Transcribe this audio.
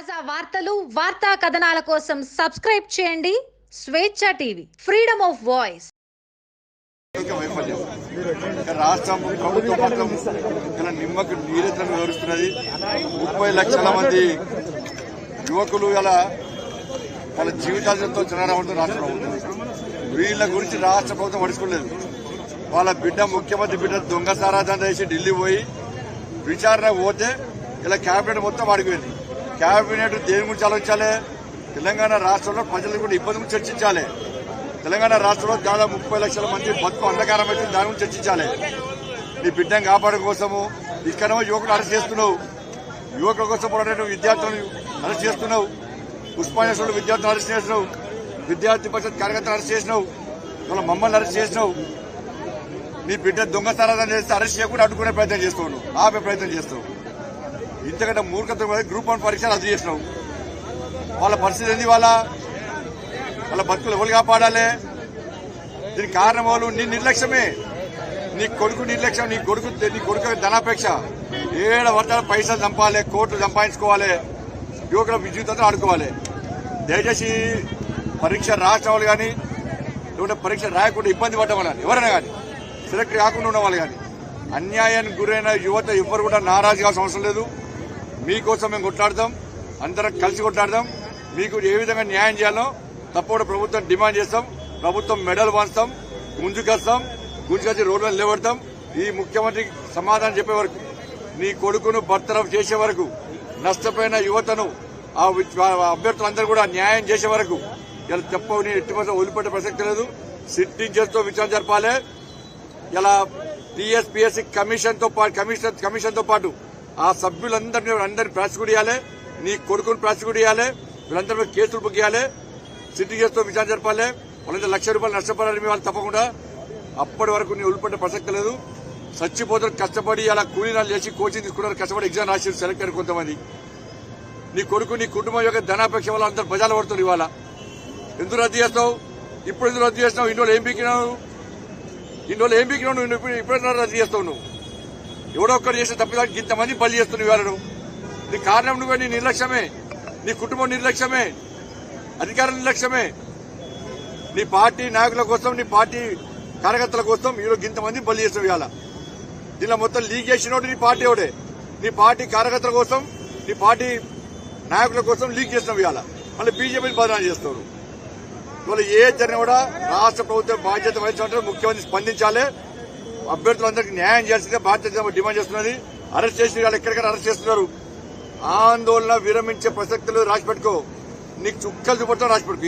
తాజా వార్తలు వార్తా కథనాల కోసం సబ్స్క్రైబ్ చేయండి. స్వేచ్ఛ టీవీ ఫ్రీడమ్ ఆఫ్ వాయిస్. రాష్ట్రం ప్రభుత్వం నిమ్మకు నీరెత్తను వివరిస్తున్నది. ముప్పై లక్షల మంది యువకులు గల వాళ్ళ జీవితాలతో చిన్న రాష్ట్ర ప్రభుత్వం. వీళ్ళ గురించి రాష్ట్ర ప్రభుత్వం పడుచుకోలేదు వాళ్ళ బిడ్డ ముఖ్యమంత్రి బిడ్డ దొంగ సారాధన చేసి ఢిల్లీ పోయి విచారణ పోతే ఇలా క్యాబినెట్ మొత్తం అడిగిపోయింది క్యాబినెట్ దేని గురించి ఆలోచించాలి? తెలంగాణ రాష్ట్రంలో ప్రజలకు కూడా ఇబ్బంది గురించి చర్చించాలి. తెలంగాణ రాష్ట్రంలో దాదాపు ముప్పై లక్షల మంది బతుకు అంధకారం పెట్టింది దాని గురించి చర్చించాలి. నీ బిడ్డను కాపాడడం కోసము ఇక్కడేమో యువకులు అరెస్ట్ చేస్తున్నావు. యువకుల కోసం పోరాడే విద్యార్థులను అరెస్ట్ చేస్తున్నావు. ఉస్మానియా విద్యార్థులు అరెస్ట్ చేసినావు విద్యార్థి పరిషత్ కార్యకర్తలు అరెస్ట్ చేసినావు వాళ్ళ మమ్మల్ని అరెస్ట్ చేసినావు నీ బిడ్డ దొంగతనాలను చేస్తే అరెస్ట్ చేయకుండా అడ్డుకునే ప్రయత్నం చేస్తావు ఆపే ప్రయత్నం చేస్తావు ఇంతకంటే మూర్ఖత గ్రూప్ వన్ పరీక్ష రద్దు చేసినావు వాళ్ళ పరిస్థితి ఏంది వాళ్ళ వాళ్ళ బతుకులు ఎవరు కాపాడాలి? దీనికి కారణం వాళ్ళు నీ నిర్లక్ష్యమే. నీ కొడుకు నిర్లక్ష్యం నీ కొడుకు నీ కొడుకు ధనాపేక్ష. ఏడ వర్తాల పైసలు చంపాలి కోట్లు సంపాదించుకోవాలి యువకుల విద్యుత్తో ఆడుకోవాలి. దయచేసి పరీక్ష రాసిన వాళ్ళు కానీ లేకుంటే పరీక్ష రాయకుండా ఇబ్బంది పడ్డ వాళ్ళని ఎవరైనా కానీ సెలెక్ట్ కాకుండా ఉన్న వాళ్ళు కానీ అన్యాయానికి గురైన యువత ఎవ్వరు కూడా నారాజు కావాల్సిన అవసరం లేదు. మీకోసం మేము కొట్లాడదాం అందరం కలిసి కొట్లాడదాం. మీకు ఏ విధంగా న్యాయం చేయాలో తప్పకుండా ప్రభుత్వం డిమాండ్ చేస్తాం ప్రభుత్వం మెడల్ వంచుతాం గుంజుకొస్తాం గుంజుకొచ్చి రోడ్లను నిలబడతాం. ఈ ముఖ్యమంత్రికి సమాధానం చెప్పే వరకు నీ కొడుకును బర్తరఫ్ చేసే వరకు నష్టపోయిన యువతను ఆ అభ్యర్థులందరూ కూడా న్యాయం చేసే వరకు ఇలా చెప్పని ఎట్టి కోసం వదిలిపెట్టే ప్రసక్తి లేదు. సిట్టింగ్ విచారణ జరపాలి. ఇలా టీఎస్పీఎస్సీ కమిషన్తో పాటు కమిషన్ కమిషన్తో పాటు ఆ సభ్యులందరినీ అందరినీ ప్రాసిక్యూట్ చేయాలి. నీ కొడుకుని ప్రాసిక్యూట్ చేయాలి. వీళ్ళందరి కేసులు బుక్ చేయాలి సిటీ కేసుతో విచారణ జరపాలి. వాళ్ళందరూ లక్ష రూపాయలు నష్టపోరాలి వాళ్ళు తప్పకుండా. అప్పటి వరకు నీ ఉల్లిపడ్డ ప్రసక్తి లేదు. చచ్చిపోతారు కష్టపడి అలా కూలీనాలు చేసి కోచింగ్ తీసుకున్నారు. కష్టపడి ఎగ్జామ్ రాసి సెలెక్ట్ అయ్యారు కొంతమంది. నీ కొడుకు నీ కుటుంబం యొక్క ధనాపేక్ష వల్ల అందరు బజాలు పడుతుంది ఇవాళ. ఎందుకు రద్దు చేస్తావు? ఇప్పుడు ఎందుకు రద్దు చేస్తావు ఇన్ని రోజులు ఏం పీకినావు? ఇన్ని రోజులు ఏం పీకినావు? నువ్వు ఇప్పుడు ఇప్పుడు రద్దు చేస్తావు నువ్వు? ఎవడో ఒక్కరు చేసిన తప్పిదానికి ఇంతమంది బలి చేస్తున్నావు ఇవాళ నీ కారణం నువ్వే నీ నిర్లక్ష్యమే. నీ కుటుంబం నిర్లక్ష్యమే. అధికార నిర్లక్ష్యమే. నీ పార్టీ నాయకుల కోసం నీ పార్టీ కార్యకర్తల కోసం ఈరోజు ఇంతమంది బలి చేస్తున్న ఇవాళ. దీనిలో మొత్తం లీక్ చేసినోడు నీ పార్టీ ఎవడే? నీ పార్టీ కార్యకర్తల కోసం నీ పార్టీ నాయకుల కోసం లీక్ చేసిన ఇవాళ. మళ్ళీ బీజేపీని బదనాలు చేస్తారు ఇవాళ ఏ జరిగినా కూడా రాష్ట్ర ప్రభుత్వం బాధ్యత వహించాలంటే ముఖ్యమంత్రి స్పందించాలి. అభ్యర్థులందరికీ న్యాయం చేయాల్సిందే బాధ్యత డిమాండ్ చేస్తున్నది. అరెస్ట్ చేసి వాళ్ళు ఎక్కడికైనా అరెస్ట్ చేస్తున్నారు. ఆందోళన విరమించే ప్రసక్తులు రాసి పెట్టుకో నీకు చుక్కలు చూపడతాం రాసి పెట్టుకో